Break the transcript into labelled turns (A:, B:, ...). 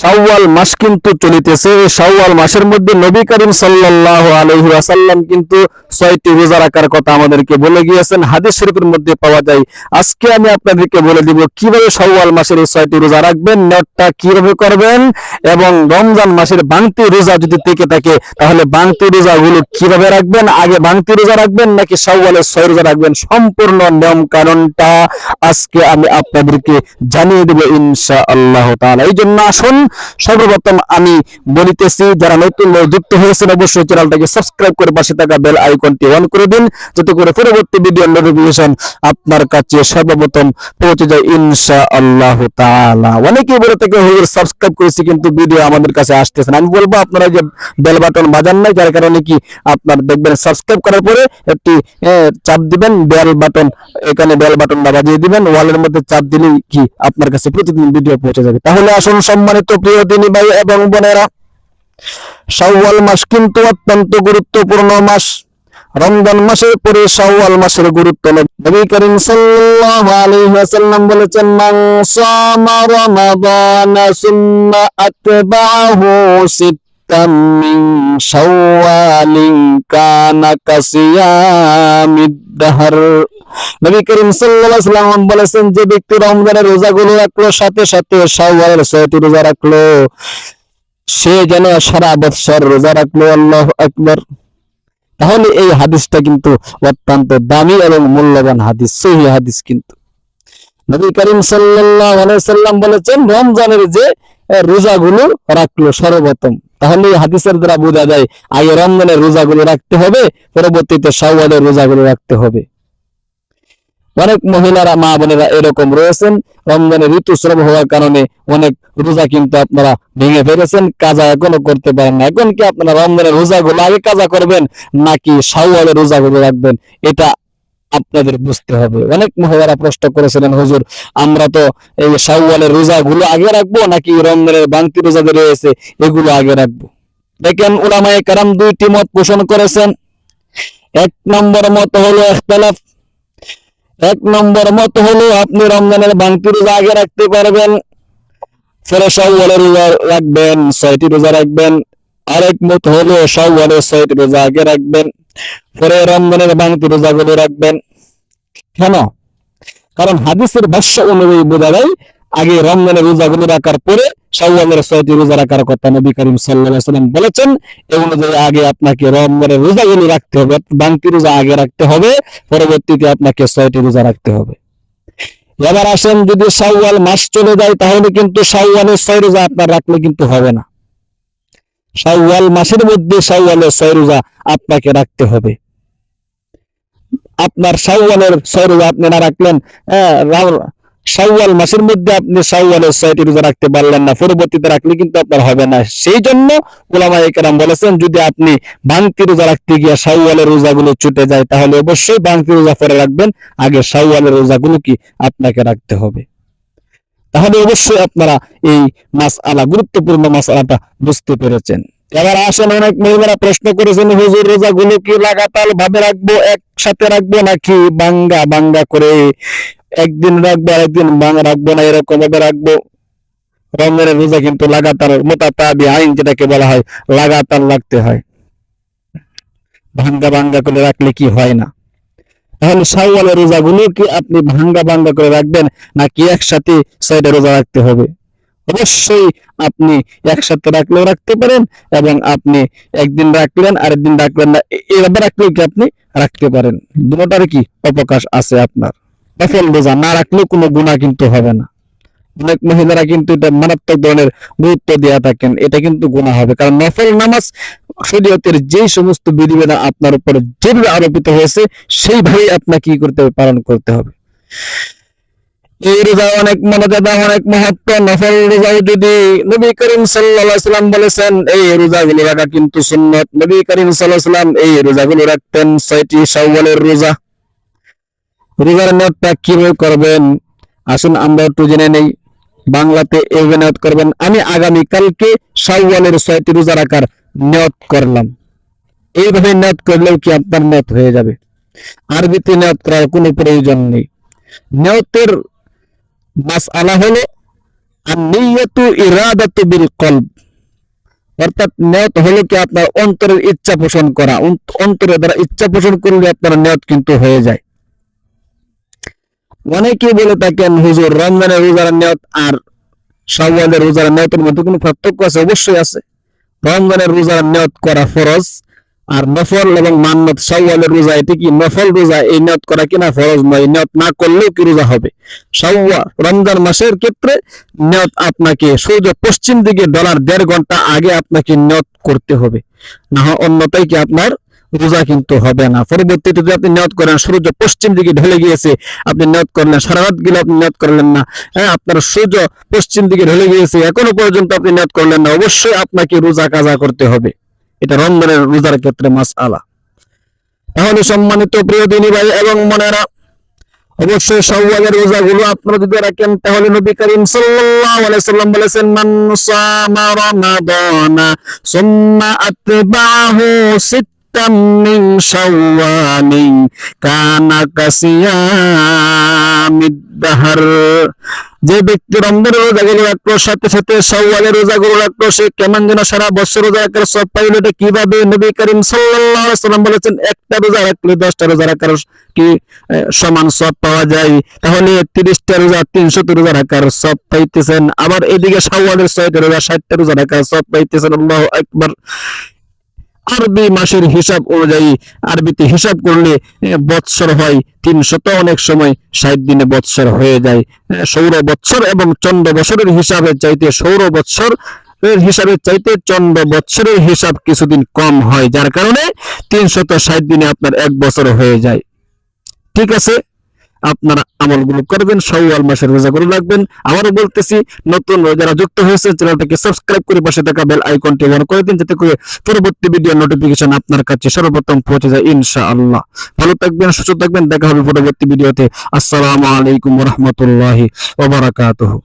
A: শাওয়াল মাস কিন্তু চলিতেছে। এই শাওয়াল মাসের মধ্যে নবী করিম সাল্লাল্লাহু আলাইহি ওয়াসাল্লাম কিন্তু ছয়টি রোজা রাখার কথা আমাদেরকে বলে গিয়েছেন। হাদিস শরীফের মধ্যে পাওয়া যায়। আজকে আমি আপনাদেরকে বলে দিব, কীভাবে শাওয়াল মাসের এই ছয়টি রোজা রাখবেন নিয়তটা কীভাবে করবেন এবং রমজান মাসের বাংতি রোজা যদি থেকে থাকে, তাহলে বাংতি রোজাগুলো কীভাবে রাখবেন? আগে বাংতি রোজা রাখবেন নাকি শাওয়ালের ছয় রোজা রাখবেন? সম্পূর্ণ নিয়ম কানুনটা আজকে আমি আপনাদেরকে জানিয়ে দেব ইনশা আল্লাহ তাহলে এই জন্য আসুন সর্বপ্রথম আমি বলিতেছি, যারা নতুন যুক্ত হয়েছেন, অবশ্যই চ্যানেলটাকে সাবস্ক্রাইব করে পাশে থাকা বেল আইকনটি অন করে দিন, যাতে করে পরবর্তী ভিডিও নোটিফিকেশন আপনার কাছে সর্বপ্রথম পৌঁছে যায় ইনশা আল্লাহ তাআলা। অনেকেই বলে থেকে, হুজুর সাবস্ক্রাইব করেছি, কিন্তু ভিডিও আমাদের কাছে আসতেছে আমি বলব, আপনারা যে বেল বাটন বাজান নাই, যার কারণে কি আপনার দেখবেন সাবস্ক্রাইব করার পরে একটি চাপ দিবেন বেল বাটন এখানে বেল বাটনটা বাজিয়ে দিবেন ওয়ালের মধ্যে চাপ দিলেই কি আপনার কাছে প্রতিদিন ভিডিও পৌঁছে যাবে। তাহলে আসুন, সম্মানিত প্রিয় দিনী ভাই এবং বোনেরা, শাওয়াল মাস কিন্তু অত্যন্ত গুরুত্বপূর্ণ মাস। রমজান মাসের পরে শাওয়াল মাসের গুরুত্ব নবী করিম সাল্লাল্লাহু আলাইহি ওয়াসাল্লাম বলেছেন, মান সামা রমাদান সুম্মা আতবাহু সিত্তাম মিন শাওয়ালিন কানা কাসিয়ামিদ দাহর। নবী করিম সাল্লাল্লাহু আলাইহি বলেছেন, যে ব্যক্তি রমজানের রোজাগুলো রাখল, সাথে সাথে শাওয়ালের ছয়টি রোজা রাখল। সে যেন সারা বৎসর রোজা রাখল, আল্লাহ আকবার। তাহলে এই হাদিসটা কিন্তু অত্যন্ত দামি এবং মূল্যবান হাদিস, সহি হাদিস কিন্তু। নবী করিম সাল্লাল্লাহু আলাইহি সাল্লাম বলেছেন, রমজানের যে রোজাগুলো রাখল সর্বপ্রথম, তাহলে এই হাদিসের দ্বারা বোঝা যায়, আগে রমজানের রোজাগুলো রাখতে হবে, পরবর্তীতে শাওয়ালের রোজাগুলো রাখতে হবে। অনেক মহিলারা, মা বোনেরা এরকম রয়েছেন। রমজানের ঋতুস্রাব হওয়ার কারণে অনেক রোজা কিন্তু আপনারা ভেঙে ফেলেছেন, কাজা এখনও করতে পারেন না। এখন কি আপনারা রমজানের রোজাগুলো আগে কাজা করবেন, নাকি শাওয়ালের রোজাগুলো রাখবেন? এটা আপনাদের বুঝতে হবে। অনেক মহিলারা প্রশ্ন করেছিলেন, হুজুর, আমরা তো এই শাওয়ালের রোজাগুলো আগে রাখব, নাকি রমজানের বাংতি রোজা রয়েছে, এগুলো আগে রাখব? দেখেন ওলামায়ে কারাম দুইটি মত পোষণ করেছেন। এক নম্বর মত হলো ইখতিলাফ এক নম্বর মত হলো আপনি রমজানের বাংতি রোজা আগে রাখতে পারবেন ফেরে সাউওয়ালের রোজা রাখবেন, ছয়টি রোজা রাখবেন। আরেক মত হলো সাউওয়ালের ছয়টি রোজা আগে রাখবেন, পরে রমজানের বাংতি রোজাগুলো রাখবেন। কেন? কারণ হাদিসের ভাষ্য অনুযায়ী বোঝা যায় আগে রমজানের রোজাগুলো রাখার পরে শাওয়ালের ছয়টি রোজা রাখার কথা নবী করিম সাল্লাম বলেছেন এই অনুযায়ী আগে আপনাকে রমজানের রোজাগুলো রাখতে হবে বাংতি রোজা আগে রাখতে হবে, পরবর্তীতে আপনাকে ছয়টি রোজা রাখতে হবে। এবার আসেন যদি শাওয়াল মাস চলে যায়, তাহলে কিন্তু শাওয়ালের ছয় রোজা আপনার রাখলে কিন্তু হবে না। শাওয়াল মাসের মধ্যে শাওয়ালের ছয় রোজা আপনাকে রাখতে হবে। আপনার শাওয়ালের ছয় রোজা আপনি না রাখলেন রা- মাসের মধ্যে আপনি শাওয়ালের ছয়টি রোজা রাখতে পারলেন না, পরবর্তীতে রাখলে কিন্তু আপনার হবে না। সেই জন্য ওলামা একরাম বলেছেন, যদি আপনি বাংতি রোজা রাখতে গিয়ে শাওয়ালের রোজাগুলো ছুটে যায়, তাহলে অবশ্যই বাংতি রোজা পরে রাখবেন। আগে শাওয়ালের রোজাগুলো কি আপনাকে রাখতে হবে। তাহলে অবশ্যই আপনারা এই মাস আলা গুরুত্বপূর্ণ মাস আলাটা বুঝতে পেরেছেন। এবার আসেন অনেক মহিলারা প্রশ্ন করেছেন, হুজুর, রোজাগুলো কি লাগাতার ভাবে রাখব, একসাথে রাখব নাকি বাঙ্গা বাঙ্গা করে একদিন রাখব, আরেকদিন বাঙ্গা রাখব না, এরকম ভাবে রাখব। রমজানের রোজা কিন্তু লাগাতার মোটা তাবি আইন যেটাকে বলা হয়, লাগাতার রাখতে হয়। ভাঙ্গা ভাঙ্গা করে রাখলে কি হয় না? তাহলে শাওয়ালের রোজাগুলো কি আপনি ভাঙ্গা ভাঙ্গা করে রাখবেন, নাকি একসাথে ছয়টা রোজা রাখতে হবে? অবশ্যই আপনি একসাথে রাখলেও রাখতে পারেন এবং আপনি একদিন রাখলেন, আরেকদিন রাখলেন না এভাবে রাখলেও কি আপনি রাখতে পারেন? দুটার কি অবকাশ আছে আপনার? নফল রোজা না রাখলেও কোনো গুণা কিন্তু হবে না। অনেক মহিলারা কিন্তু এটা মারাত্মক ধরনের গুরুত্ব দেওয়া থাকেন, এটা কিন্তু গুণা হবে। কারণ নফল নামাজ, শরীয়তের যে সমস্ত বিধিবিধান আপনার উপরে যেভাবে আরোপিত হয়েছে সেইভাবে আপনাকে কি করতে হবে? পালন করতে হবে। এই রোজা অনেক মর্যাদা, অনেক মহত্ব, নফল রোজাও যদি নবী করিম সাল্লাল্লাহু সাল্লাম বলেছেন, এই রোজাগুলো রাখা কিন্তু সুন্নত। নবী করিম সাল্লাল্লাহু সাল্লাম এই রোজাগুলো রাখতেন ছয়টি শাওয়ালের রোজা। রোজার নিয়তটা কীভাবে করবেন? আসুন আমরা একটু জেনে নেই। বাংলাতে এভাবে নিয়ত করবেন। আমি আগামী কালকে শাওয়ালের ছয়টি রোজা রাখার নিয়ত করলাম। এইভাবে নিয়ত করলেও কি আপনার নিয়ত হয়ে যাবে? আরবিতে নিয়ত করার কোনো প্রয়োজন নেই। নিয়তের মাস আলা হলো আর নিয়তু ইরাদাতু বিল কলব। অর্থাৎ নিয়ত হলো কি আপনার অন্তরের ইচ্ছা পোষণ করা। অন্ত- অন্তরের দ্বারা ইচ্ছা পোষণ করলে আপনার নিয়ত কিন্তু হয়ে যায়। অনেকেই বলে থাকেন, হুজুর, রমজানের রোজার নিয়ত আর শাওয়ালের রোজার নিয়তের মধ্যে কোনো পার্থক্য আছে? অবশ্যই আছে। রমজানের রোজার নিয়ত করা ফরজ আর নফল এবং মান্নত শাওয়ালের রোজা এটি কি নফল রোজা এই নিয়ত করা কিনা ফরজ নয়? নিয়ত না করলেও কি রোজা হবে? শাওয়া রমজান মাসের ক্ষেত্রে নিয়ত আপনাকে সূর্য পশ্চিম দিকে ডলার দেড় ঘণ্টা আগে আপনাকে নিয়ত করতে হবে। না অন্যতাই কি আপনার রোজা কিন্তু হবে না। পরবর্তীতে যদি আপনি নিয়ত করেন, সূর্য পশ্চিম দিকে ঢলে গিয়েছে, আপনি নিয়ত করলেন, সারা রাত গেলে আপনি নিয়ত করলেন না। হ্যাঁ আপনার সূর্য পশ্চিম দিকে ঢলে গিয়েছে, এখনও পর্যন্ত আপনি নিয়ত করলেন না। অবশ্যই আপনাকে রোজা কাজা করতে হবে। এটা রমজানের রোজার ক্ষেত্রে মাস আলা তাহলে সম্মানিত প্রিয় দিনী ভাই এবং মনেরা অবশ্যই শাওয়ালের রোজাগুলো আপনারা যদি রাখেন, তাহলে নবী করিম সাল্লাম বলেছেন, মান শাওয়ালিন কানা কাসিয়ামিদ দাহর যে ব্যক্তি রমজানের রোজাগুলো রাখল সাথে সাথে রোজা রোজাগুলো রাখল সে কেমন যেন সারা বছর রোজা রাখার সব পাইল এটা কীভাবে? নবী করিম সাল্লাম বলেছেন, একটা রোজা রাখলে দশটা রোজা রাখার কি সমান সব পাওয়া যায়? তাহলে তিরিশটা রোজা তিনশো রোজা রাখার সব পাইতেছেন। আবার এদিকে শাওয়ালের ছয়টা রোজা, ষাটটা রোজা রাখার সব পাইতেছেন। আল্লাহু আকবার। আরবি মাসের হিসাব অনুযায়ী আরবিতে হিসাব করলে বৎসর হয় তিনশত অনেক সময়, ষাট দিনে বৎসর হয়ে যায়। সৌর বৎসর এবং চন্দ্র বছরের হিসাবের চাইতে সৌর বৎসর এর হিসাবের চাইতে চন্দ্র বৎসরের হিসাব কিছুদিন কম হয়, যার কারণে তিনশত ষাট দিনে আপনার এক বছর হয়ে যায়। ঠিক আছে? আপনারা আমলগুলো করবেন সওয়াল মাসের রোজাগুলো রাখবেন। আবারও বলতেছি, নতুন যারা যুক্ত হয়েছে, চ্যানেলটাকে সাবস্ক্রাইব করে পাশে থাকা বেল আইকনটি অন করে দিন, যাতে করে পরবর্তী ভিডিও নোটিফিকেশন আপনার কাছে সর্বপ্রথম পৌঁছে যায়, ইনশাআল্লাহ। ভালো থাকবেন, সুস্থ থাকবেন, দেখা হবে পরবর্তী ভিডিওতে আসসালামু আলাইকুম রহমতুল্লাহি ওয়া বারাকাতুহু।